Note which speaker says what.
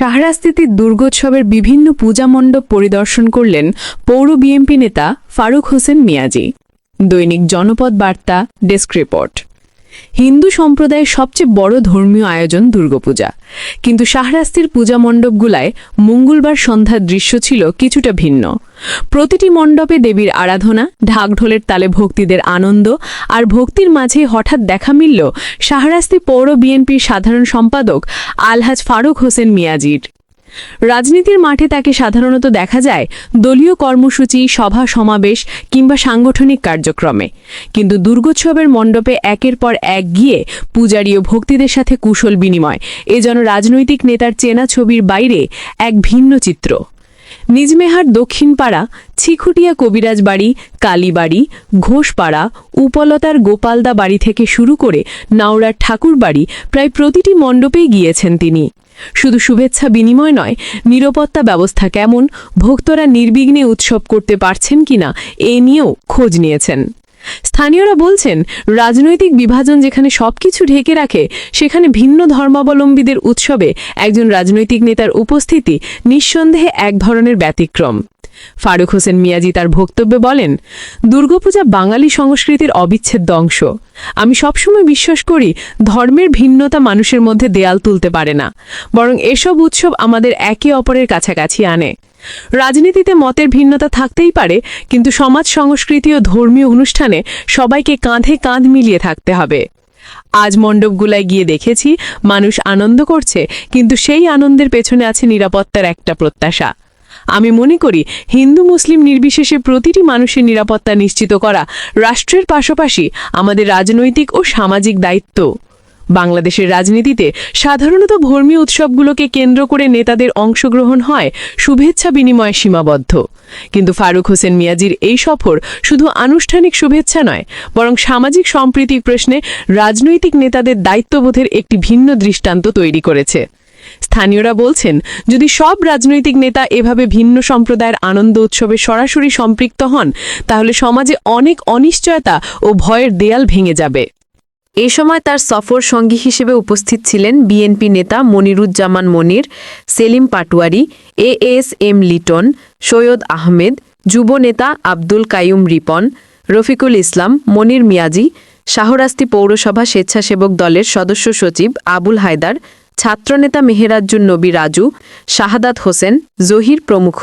Speaker 1: শাহরাস্তিতে দুর্গোৎসবের বিভিন্ন পূজা মণ্ডপ পরিদর্শন করলেন পৌর বিএনপি নেতা ফারুক হোসেন মিয়াজি। দৈনিক জনপদ বার্তা, ডেস্ক রিপোর্ট। হিন্দু সম্প্রদায়ের সবচেয়ে বড় ধর্মীয় আয়োজন দুর্গাপূজা। কিন্তু শাহরাস্তির পূজা মণ্ডপগুলায় মঙ্গলবার সন্ধ্যার দৃশ্য ছিল কিছুটা ভিন্ন। প্রতিটি মণ্ডপে দেবীর আরাধনা, ঢাকঢোলের তালে ভক্তিদের আনন্দ আর ভক্তির মাঝে হঠাৎ দেখা মিলল শাহরাস্তি পৌর বিএনপির সাধারণ সম্পাদক আলহাজ ফারুক হোসেন মিয়াজির। রাজনীতির মাঠে তাকে সাধারণত দেখা যায় দলীয় কর্মসূচি, সভা, সমাবেশ কিংবা সাংগঠনিক কার্যক্রমে। কিন্তু দুর্গোৎসবের মণ্ডপে একের পর এক গিয়ে পূজারী ও ভক্তিদের সাথে কুশল বিনিময়, এ যেন রাজনৈতিক নেতার চেনা ছবির বাইরে এক ভিন্ন চিত্র। নিজমেহার দক্ষিণপাড়া, ছিখুটিয়া কবিরাজ বাড়ি, কালীবাড়ি, ঘোষপাড়া, উপলতার গোপালদা বাড়ি থেকে শুরু করে নাওড়ার ঠাকুর বাড়ি প্রায় প্রতিটি মণ্ডপেই গিয়েছেন তিনি। শুধু শুভেচ্ছা বিনিময় নয়, নিরাপত্তা ব্যবস্থা কেমন, ভক্তরা নির্বিঘ্নে উৎসব করতে পারছেন কিনা, এ নিয়েও খোঁজ নিয়েছেন। স্থানীয়রা বলছেন, রাজনৈতিক বিভাজন যেখানে সবকিছু ঢেকে রাখে, সেখানে ভিন্ন ধর্মাবলম্বীদের উৎসবে একজন রাজনৈতিক নেতার উপস্থিতি নিঃসন্দেহে এক ধরনের ব্যতিক্রম। ফারুক হোসেন মিয়াজি তার বক্তব্যে বলেন, দুর্গাপূজা বাঙালি সংস্কৃতির অবিচ্ছেদ্য অংশ। আমি সবসময় বিশ্বাস করি, ধর্মের ভিন্নতা মানুষের মধ্যে দেয়াল তুলতে পারে না। বরং এসব উৎসব আমাদের একে অপরের কাছাকাছি আনে। রাজনীতিতে মতের ভিন্নতা থাকতেই পারে, কিন্তু সমাজ, সংস্কৃতি ও ধর্মীয় অনুষ্ঠানে সবাইকে কাঁধে কাঁধ মিলিয়ে থাকতে হবে। আজ মণ্ডপগুলায় গিয়ে দেখেছি, মানুষ আনন্দ করছে, কিন্তু সেই আনন্দের পেছনে আছে নিরাপত্তার একটা প্রত্যাশা। আমি মনে করি, হিন্দু, মুসলিম নির্বিশেষে প্রতিটি মানুষের নিরাপত্তা নিশ্চিত করা রাষ্ট্রের পাশাপাশি আমাদের রাজনৈতিক ও সামাজিক দায়িত্ব। বাংলাদেশের রাজনীতিতে সাধারণত ধর্মীয় উৎসবগুলোকে কেন্দ্র করে নেতাদের অংশগ্রহণ হয় শুভেচ্ছা বিনিময়ে সীমাবদ্ধ। কিন্তু ফারুক হোসেন মিয়াজির এই সফর শুধু আনুষ্ঠানিক শুভেচ্ছা নয়, বরং সামাজিক সম্প্রীতির প্রশ্নে রাজনৈতিক নেতাদের দায়িত্ববোধের একটি ভিন্ন দৃষ্টান্ত তৈরি করেছে। স্থানীয়রা বলছেন, যদি সব রাজনৈতিক নেতা এভাবে ভিন্ন সম্প্রদায়ের আনন্দ উৎসবে সরাসরি সম্পৃক্ত হন, তাহলে সমাজে অনেক অনিশ্চয়তা ও ভয়ের দেয়াল ভেঙে যাবে।
Speaker 2: এ সময় তার সফর সঙ্গী হিসেবে উপস্থিত ছিলেন বিএনপি নেতা Moniruzzaman Monir, Selim Patwari, A S M Liton, Syed Ahmed, যুব নেতা আব্দুল কাইয়ুম রিপন, রফিকুল ইসলাম, মনির মিয়াজি, শাহরাস্তি পৌরসভা স্বেচ্ছাসেবক দলের সদস্য সচিব আবুল হায়দার, ছাত্রনেতা মেহেরাজ্জুন নবী রাজু, শাহাদাত হোসেন, জহির প্রমুখ।